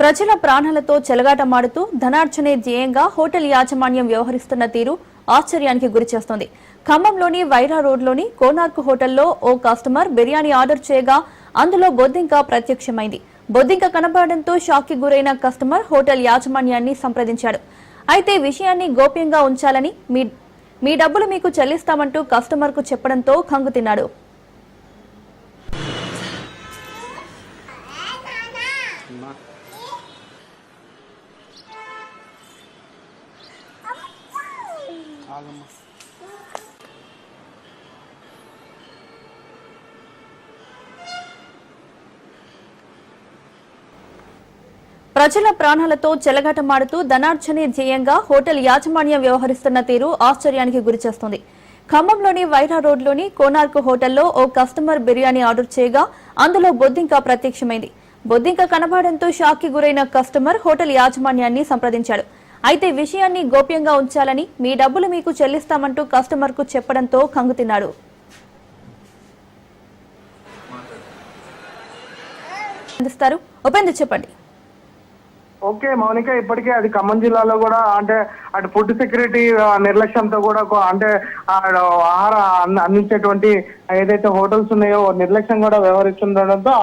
ప్రజల ప్రాణాలతో చెలగాటమాడుతూ ధనార్జనే ధ్యేయంగా హోటల్ యాజమాన్యం వ్యవహరిస్తున్న తీరు ఆశ్చర్యానికి గురిచేస్తోంది. ఖమ్మంలోని వైరా రోడ్లోని కోనార్క్ హోటల్లో ఓ కస్టమర్ బిర్యానీ ఆర్డర్ చేయగా అందులో బొద్దింక ప్రత్యక్షమైంది. బొద్దింక కనబడడంతో షాక్కి గురైన కస్టమర్ హోటల్ యాజమాన్యాన్ని సంప్రదించాడు. అయితే విషయాన్ని గోప్యంగా ఉంచాలని మీ మీ డబ్బులు మీకు చెల్లిస్తామంటూ కస్టమర్కు చెప్పడంతో కంగుతిన్నాడు ప్రజల ప్రాణాలతో చెలగటమాడుతూ ధనార్జనే ధ్యేయంగా హోటల్ యాజమాన్యం వ్యవహరిస్తున్న తీరు ఆశ్చర్యానికి గురిచేస్తుంది ఖమ్మంలోని వైరా రోడ్లోని కోనార్క్ హోటల్లో ఓ కస్టమర్ బిర్యానీ ఆర్డర్ చేయగా అందులో బొద్దింక ప్రత్యక్షమైంది. బొద్దింక కనబడంతో షాక్కి గురైన కస్టమర్ హోటల్ యాజమాన్యాన్ని సంప్రదించాడు. అయితే విషయాన్ని గోప్యంగా ఉంచాలని మీ డబ్బులు మీకు చెల్లిస్తామంటూ కస్టమర్కు చెప్పడంతో కంగుతిన్నాడు అందిస్తారు. ఉపేంద్ర చెప్పండి. ఓకే మౌనిక ఇప్పటికే అది ఖమ్మం జిల్లాలో కూడా అంటే అటు ఫుడ్ సెక్యూరిటీ నిర్లక్ష్యంతో కూడా అంటే ఆహార అందించేటువంటి ఏదైతే హోటల్స్ ఉన్నాయో నిర్లక్ష్యం కూడా వ్యవహరిస్తుండడంతో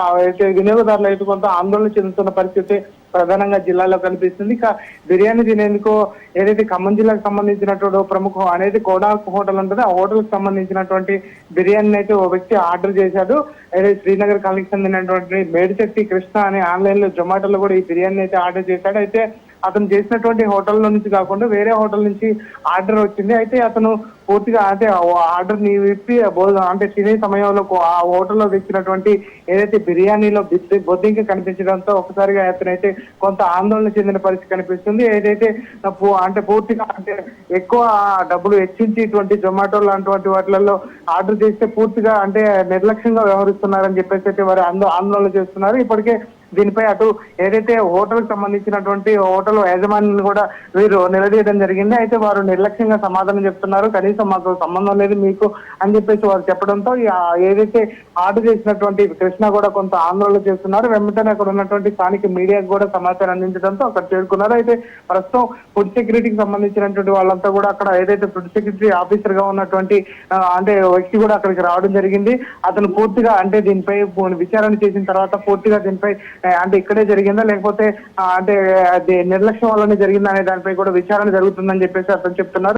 వినియోగదారులు అయితే కొంత ఆందోళన చెందుతున్న పరిస్థితి ప్రధానంగా జిల్లాలో కనిపిస్తుంది. ఇక బిర్యానీ తినేందుకు ఏదైతే ఖమ్మం జిల్లాకు సంబంధించినటువంటి ఓ ప్రముఖ అనేది కోడాక్ హోటల్ ఉంటుంది. ఆ హోటల్కి సంబంధించినటువంటి బిర్యానీ అయితే ఓ వ్యక్తి ఆర్డర్ చేశాడు. ఏదైతే శ్రీనగర్ కాలనీకి చెందినటువంటి మేడిశెట్టి కృష్ణ అనే ఆన్లైన్లో జొమాటోలో కూడా ఈ బిర్యానీ అయితే ఆర్డర్ చేశాడు. అయితే అతను చేసినటువంటి హోటల్ నుంచి కాకుండా వేరే హోటల్ నుంచి ఆర్డర్ వచ్చింది. అయితే అతను పూర్తిగా అంటే ఆర్డర్ని విప్పి భో- అంటే తినే సమయంలో ఆ హోటల్లో తెచ్చినటువంటి ఏదైతే బిర్యానీలో బొద్దింక కనిపించడంతో ఒకసారిగా అతనైతే కొంత ఆందోళన చెందిన పరిస్థితి కనిపిస్తుంది. ఏదైతే అంటే పూర్తిగా అంటే ఎక్కువ డబ్బులు హెచ్చించేటువంటి జొమాటో లాంటి వాటిలలో ఆర్డర్ చేస్తే పూర్తిగా అంటే నిర్లక్ష్యంగా వ్యవహరిస్తున్నారని చెప్పేసి అయితే వారు ఆందోళన చేస్తున్నారు. ఇప్పటికే దీనిపై అటు ఏదైతే హోటల్కి సంబంధించినటువంటి హోటల్ యాజమాన్యం కూడా వీరు నిలదీయడం జరిగింది. అయితే వారు నిర్లక్ష్యంగా సమాధానం చెప్తున్నారు. కనీసం మాకు సంబంధం లేదు మీకు అని చెప్పేసి వారు చెప్పడంతో ఏదైతే ఆర్డర్ చేసినటువంటి కృష్ణ కూడా కొంత ఆందోళన చేస్తున్నారు. వెంటనే అక్కడ ఉన్నటువంటి స్థానిక మీడియాకు కూడా సమాచారం అందించడంతో అక్కడ చేరుకున్నారు. అయితే ప్రస్తుతం ఫుడ్ సెక్యూరిటీకి సంబంధించినటువంటి వాళ్ళంతా కూడా అక్కడ ఏదైతే ఫుడ్ సెక్యూరిటీ ఆఫీసర్గా ఉన్నటువంటి అంటే వ్యక్తి కూడా అక్కడికి రావడం జరిగింది. అతను పూర్తిగా అంటే దీనిపై విచారణ చేసిన తర్వాత పూర్తిగా దీనిపై అంటే ఇక్కడే జరిగిందా? లేకపోతే అంటే అది నిర్లక్ష్యం వల్లనే జరిగిందా అనే దానిపై కూడా విచారణ జరుగుతుందని చెప్పేసి అతను చెప్తున్నారు.